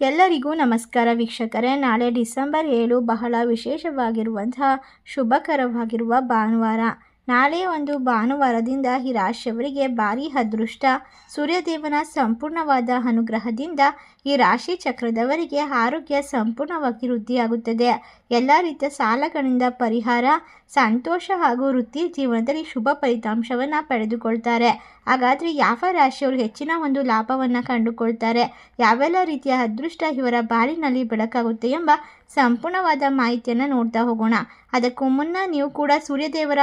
ಎಲ್ಲರಿಗೂ ನಮಸ್ಕಾರ ವೀಕ್ಷಕರೇ. ನಾಳೆ ಡಿಸೆಂಬರ್ ಏಳು ಬಹಳ ವಿಶೇಷವಾಗಿರುವಂತಹ ಶುಭಕರವಾಗಿರುವ ಭಾನುವಾರ. ನಾಳೆ ಒಂದು ಭಾನುವಾರದಿಂದ ಈ ರಾಶಿಯವರಿಗೆ ಭಾರಿ ಅದೃಷ್ಟ. ಸೂರ್ಯದೇವನ ಸಂಪೂರ್ಣವಾದ ಅನುಗ್ರಹದಿಂದ ಈ ರಾಶಿ ಚಕ್ರದವರಿಗೆ ಆರೋಗ್ಯ ಸಂಪೂರ್ಣವಾಗಿ ವೃದ್ಧಿಯಾಗುತ್ತದೆ. ಎಲ್ಲ ರೀತಿಯ ಸಾಲಗಳಿಂದ ಪರಿಹಾರ, ಸಂತೋಷ ಹಾಗೂ ವೃತ್ತಿ ಜೀವನದಲ್ಲಿ ಶುಭ ಫಲಿತಾಂಶವನ್ನು ಪಡೆದುಕೊಳ್ತಾರೆ. ಹಾಗಾದರೆ ಯಾವ ರಾಶಿಯವರು ಹೆಚ್ಚಿನ ಒಂದು ಲಾಭವನ್ನು ಕಂಡುಕೊಳ್ತಾರೆ? ಯಾವೆಲ್ಲ ರೀತಿಯ ಅದೃಷ್ಟ ಇವರ ಬಾಳಿನಲ್ಲಿ ಬೆಳಕಾಗುತ್ತೆ ಎಂಬ ಸಂಪೂರ್ಣವಾದ ಮಾಹಿತಿಯನ್ನು ನೋಡ್ತಾ ಹೋಗೋಣ. ಅದಕ್ಕೂ ಮುನ್ನ ನೀವು ಕೂಡ ಸೂರ್ಯದೇವರ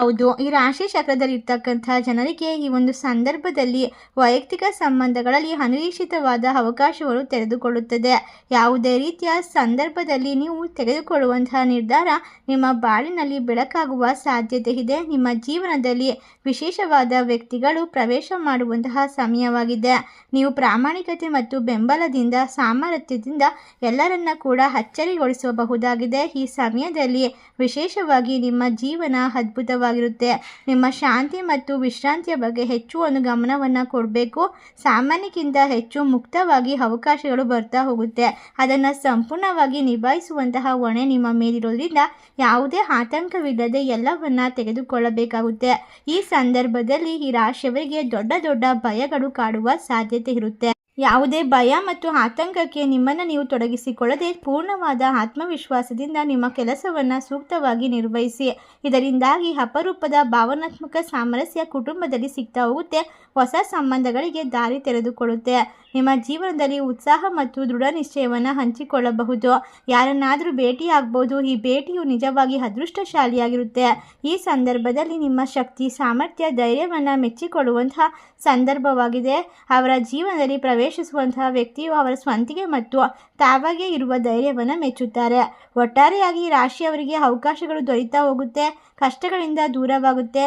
ಹೌದು, ಈ ರಾಶಿ ಚಕ್ರದಲ್ಲಿ ಇರ್ತಕ್ಕಂಥ ಜನರಿಗೆ ಈ ಒಂದು ಸಂದರ್ಭದಲ್ಲಿ ವೈಯಕ್ತಿಕ ಸಂಬಂಧಗಳಲ್ಲಿ ಅನಿರೀಕ್ಷಿತವಾದ ಅವಕಾಶಗಳು ತೆರೆದುಕೊಳ್ಳುತ್ತದೆ. ಯಾವುದೇ ರೀತಿಯ ಸಂದರ್ಭದಲ್ಲಿ ನೀವು ತೆಗೆದುಕೊಳ್ಳುವಂತಹ ನಿರ್ಧಾರ ನಿಮ್ಮ ಬಾಳಿನಲ್ಲಿ ಬೆಳಕಾಗುವ ಸಾಧ್ಯತೆ ಇದೆ. ನಿಮ್ಮ ಜೀವನದಲ್ಲಿ ವಿಶೇಷವಾದ ವ್ಯಕ್ತಿಗಳು ಪ್ರವೇಶ ಮಾಡುವಂತಹ ಸಮಯವಾಗಿದೆ. ನೀವು ಪ್ರಾಮಾಣಿಕತೆ ಮತ್ತು ಬೆಂಬಲದಿಂದ, ಸಾಮರ್ಥ್ಯದಿಂದ ಎಲ್ಲರನ್ನ ಕೂಡ ಅಚ್ಚರಿಗೊಳಿಸಬಹುದಾಗಿದೆ. ಈ ಸಮಯದಲ್ಲಿ ವಿಶೇಷವಾಗಿ ನಿಮ್ಮ ಜೀವನ ಅದ್ಭುತವಾಗಿರುತ್ತೆ ನಿಮ್ಮ ಶಾಂತಿ ಮತ್ತು ವಿಶ್ರಾಂತಿಯ ಬಗ್ಗೆ ಹೆಚ್ಚು ಒಂದು ಗಮನವನ್ನು ಕೊಡಬೇಕು. ಸಾಮಾನ್ಯಕ್ಕಿಂತ ಹೆಚ್ಚು ಮುಕ್ತವಾಗಿ ಅವಕಾಶಗಳು ಬರ್ತಾ ಹೋಗುತ್ತೆ. ಅದನ್ನು ಸಂಪೂರ್ಣವಾಗಿ ನಿಭಾಯಿಸುವಂತಹ ಹೊಣೆ ನಿಮ್ಮ ಮೇಲಿರೋದ್ರಿಂದ ಯಾವುದೇ ಆತಂಕವಿಲ್ಲದೆ ಎಲ್ಲವನ್ನ ತೆಗೆದುಕೊಳ್ಳಬೇಕಾಗುತ್ತೆ. ಈ ಸಂದರ್ಭದಲ್ಲಿ ಈ ರಾಶಿಯವರಿಗೆ ದೊಡ್ಡ ದೊಡ್ಡ ಭಯಗಳು ಕಾಡುವ ಸಾಧ್ಯತೆ ಇರುತ್ತೆ. ಯಾವುದೇ ಭಯ ಮತ್ತು ಆತಂಕಕ್ಕೆ ನಿಮ್ಮನ್ನು ನೀವು ತೊಡಗಿಸಿಕೊಳ್ಳದೆ ಪೂರ್ಣವಾದ ಆತ್ಮವಿಶ್ವಾಸದಿಂದ ನಿಮ್ಮ ಕೆಲಸವನ್ನು ಸೂಕ್ತವಾಗಿ ನಿರ್ವಹಿಸಿ. ಇದರಿಂದಾಗಿ ಅಪರೂಪದ ಭಾವನಾತ್ಮಕ ಸಾಮರಸ್ಯ ಕುಟುಂಬದಲ್ಲಿ ಸಿಗ್ತಾ ಹೋಗುತ್ತೆ, ಹೊಸ ಸಂಬಂಧಗಳಿಗೆ ದಾರಿ ತೆರೆದುಕೊಳ್ಳುತ್ತೆ. ನಿಮ್ಮ ಜೀವನದಲ್ಲಿ ಉತ್ಸಾಹ ಮತ್ತು ದೃಢ ನಿಶ್ಚಯವನ್ನು ಹಂಚಿಕೊಳ್ಳಬಹುದು. ಯಾರನ್ನಾದರೂ ಭೇಟಿಯಾಗಬಹುದು ಈ ಭೇಟಿಯು ನಿಜವಾಗಿ ಅದೃಷ್ಟಶಾಲಿಯಾಗಿರುತ್ತೆ. ಈ ಸಂದರ್ಭದಲ್ಲಿ ನಿಮ್ಮ ಶಕ್ತಿ, ಸಾಮರ್ಥ್ಯ, ಧೈರ್ಯವನ್ನು ಮೆಚ್ಚಿಕೊಳ್ಳುವಂತಹ ಸಂದರ್ಭವಾಗಿದೆ. ಅವರ ಜೀವನದಲ್ಲಿ ಪ್ರವೇಶಿಸುವಂತಹ ವ್ಯಕ್ತಿಯು ಅವರ ಸ್ವಂತಿಗೆ ಮತ್ತು ತಾವಾಗೇ ಇರುವ ಧೈರ್ಯವನ್ನು ಮೆಚ್ಚುತ್ತಾರೆ. ಒಟ್ಟಾರೆಯಾಗಿ ರಾಶಿಯವರಿಗೆ ಅವಕಾಶಗಳು ದೊರೀತಾ ಹೋಗುತ್ತೆ, ಕಷ್ಟಗಳಿಂದ ದೂರವಾಗುತ್ತೆ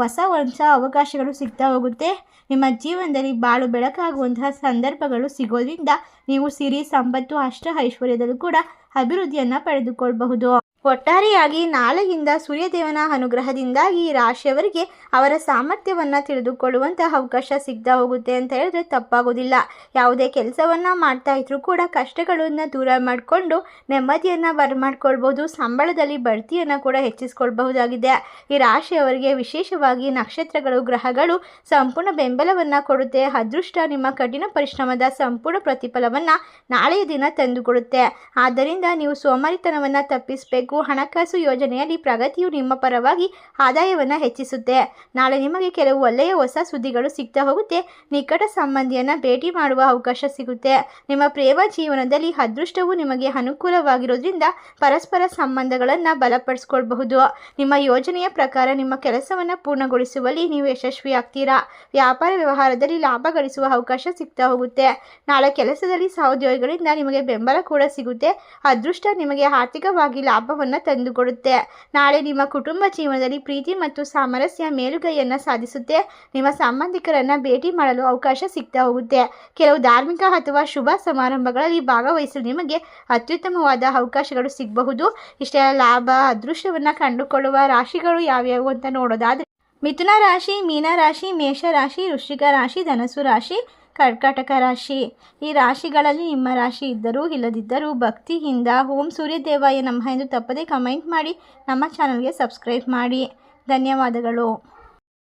ಹೊಸ ಹೊಸ ಅವಕಾಶಗಳು ಸಿಗ್ತಾ ಹೋಗುತ್ತೆ. ನಿಮ್ಮ ಜೀವನದಲ್ಲಿ ಬಾಳು ಬೆಳಕಾಗುವಂತಹ ಸಂದರ್ಭಗಳು ಸಿಗೋದ್ರಿಂದ ನೀವು ಸಿರಿ, ಸಂಪತ್ತು, ಅಷ್ಟ ಐಶ್ವರ್ಯದಲ್ಲೂ ಕೂಡ ಅಭಿವೃದ್ಧಿಯನ್ನು ಪಡೆದುಕೊಳ್ಳಬಹುದು ಒಟ್ಟಾರೆಯಾಗಿ ನಾಳೆಯಿಂದ ಸೂರ್ಯದೇವನ ಅನುಗ್ರಹದಿಂದಾಗಿ ಈ ರಾಶಿಯವರಿಗೆ ಅವರ ಸಾಮರ್ಥ್ಯವನ್ನು ತಿಳಿದುಕೊಳ್ಳುವಂತಹ ಅವಕಾಶ ಸಿಗ್ತಾ ಹೋಗುತ್ತೆ ಅಂತ ಹೇಳಿದ್ರೆ ತಪ್ಪಾಗೋದಿಲ್ಲ. ಯಾವುದೇ ಕೆಲಸವನ್ನು ಮಾಡ್ತಾ ಇದ್ರೂ ಕೂಡ ಕಷ್ಟಗಳನ್ನು ದೂರ ಮಾಡಿಕೊಂಡು ನೆಮ್ಮದಿಯನ್ನು ಬರಮಾಡ್ಕೊಳ್ಬೋದು ಸಂಬಳದಲ್ಲಿ ಬಡ್ತಿಯನ್ನು ಕೂಡ ಹೆಚ್ಚಿಸ್ಕೊಳ್ಬಹುದಾಗಿದೆ. ಈ ರಾಶಿಯವರಿಗೆ ವಿಶೇಷವಾಗಿ ನಕ್ಷತ್ರಗಳು, ಗ್ರಹಗಳು ಸಂಪೂರ್ಣ ಬೆಂಬಲವನ್ನು ಕೊಡುತ್ತೆ. ಅದೃಷ್ಟ ನಿಮ್ಮ ಕಠಿಣ ಪರಿಶ್ರಮದ ಸಂಪೂರ್ಣ ಪ್ರತಿಫಲವನ್ನು ನಾಳೆಯ ದಿನ ತಂದುಕೊಡುತ್ತೆ. ಆದ್ದರಿಂದ ನೀವು ಸೋಮಾರಿತನವನ್ನು ತಪ್ಪಿಸಬೇಕು. ಹಣಕಾಸು ಯೋಜನೆಯಲ್ಲಿ ಪ್ರಗತಿಯು ನಿಮ್ಮ ಪರವಾಗಿ ಆದಾಯವನ್ನು ಹೆಚ್ಚಿಸುತ್ತೆ. ನಾಳೆ ನಿಮಗೆ ಕೆಲವು ಒಳ್ಳೆಯ ಹೊಸ ಸುದ್ದಿಗಳು ಸಿಗ್ತಾ ಹೋಗುತ್ತೆ. ನಿಕಟ ಸಂಬಂಧಿಯನ್ನು ಭೇಟಿ ಮಾಡುವ ಅವಕಾಶ ಸಿಗುತ್ತೆ. ನಿಮ್ಮ ಪ್ರೇಮ ಜೀವನದಲ್ಲಿ ಅದೃಷ್ಟವು ನಿಮಗೆ ಅನುಕೂಲವಾಗಿರೋದ್ರಿಂದ ಪರಸ್ಪರ ಸಂಬಂಧಗಳನ್ನು ಬಲಪಡಿಸ್ಕೊಳ್ಬಹುದು. ನಿಮ್ಮ ಯೋಜನೆಯ ಪ್ರಕಾರ ನಿಮ್ಮ ಕೆಲಸವನ್ನು ಪೂರ್ಣಗೊಳಿಸುವಲ್ಲಿ ನೀವು ಯಶಸ್ವಿಯಾಗ್ತೀರಾ ವ್ಯಾಪಾರ ವ್ಯವಹಾರದಲ್ಲಿ ಲಾಭ ಗಳಿಸುವ ಅವಕಾಶ ಸಿಗ್ತಾ ಹೋಗುತ್ತೆ. ನಾಳೆ ಕೆಲಸದಲ್ಲಿ ಸಹೋದ್ಯೋಗಿಗಳಿಂದ ನಿಮಗೆ ಬೆಂಬಲ ಕೂಡ ಸಿಗುತ್ತೆ. ಅದೃಷ್ಟ ನಿಮಗೆ ಆರ್ಥಿಕವಾಗಿ ಲಾಭವನ್ನು ತಂದುಕೊಡುತ್ತೆ. ನಾಳೆ ನಿಮ್ಮ ಕುಟುಂಬ ಜೀವನದಲ್ಲಿ ಪ್ರೀತಿ ಮತ್ತು ಸಾಮರಸ್ಯ ಮೇಲುಗೈಯನ್ನು ಸಾಧಿಸುತ್ತೆ. ನಿಮ್ಮ ಸಂಬಂಧಿಕರನ್ನು ಭೇಟಿ ಮಾಡಲು ಅವಕಾಶ ಸಿಗ್ತಾ ಹೋಗುತ್ತೆ. ಕೆಲವು ಧಾರ್ಮಿಕ ಅಥವಾ ಶುಭ ಸಮಾರಂಭಗಳಲ್ಲಿ ಭಾಗವಹಿಸಲು ನಿಮಗೆ ಅತ್ಯುತ್ತಮವಾದ ಅವಕಾಶಗಳು ಸಿಗಬಹುದು. ಇಷ್ಟೆಲ್ಲ ಲಾಭ ಅದೃಶ್ಯವನ್ನು ಕಂಡುಕೊಳ್ಳುವ ರಾಶಿಗಳು ಯಾವ್ಯಾವು ಅಂತ ನೋಡೋದಾದರೆ, ಮಿಥುನ ರಾಶಿ, ಮೀನ ರಾಶಿ, ಮೇಷ ರಾಶಿ, ವೃಶ್ಚಿಕ ರಾಶಿ ಧನಸು ರಾಶಿ ಕರ್ಕಾಟಕ ರಾಶಿ. ಈ ರಾಶಿಗಳಲ್ಲಿ ನಿಮ್ಮ ರಾಶಿ ಇದ್ದರೂ ಇಲ್ಲದಿದ್ದರೂ ಭಕ್ತಿಯಿಂದ ಓಂ ಸೂರ್ಯದೇವಾಯ ನಮಃ ಎಂದು ತಪ್ಪದೇ ಕಮೆಂಟ್ ಮಾಡಿ ನಮ್ಮ ಚಾನಲ್ಗೆ ಸಬ್ಸ್ಕ್ರೈಬ್ ಮಾಡಿ. ಧನ್ಯವಾದಗಳು.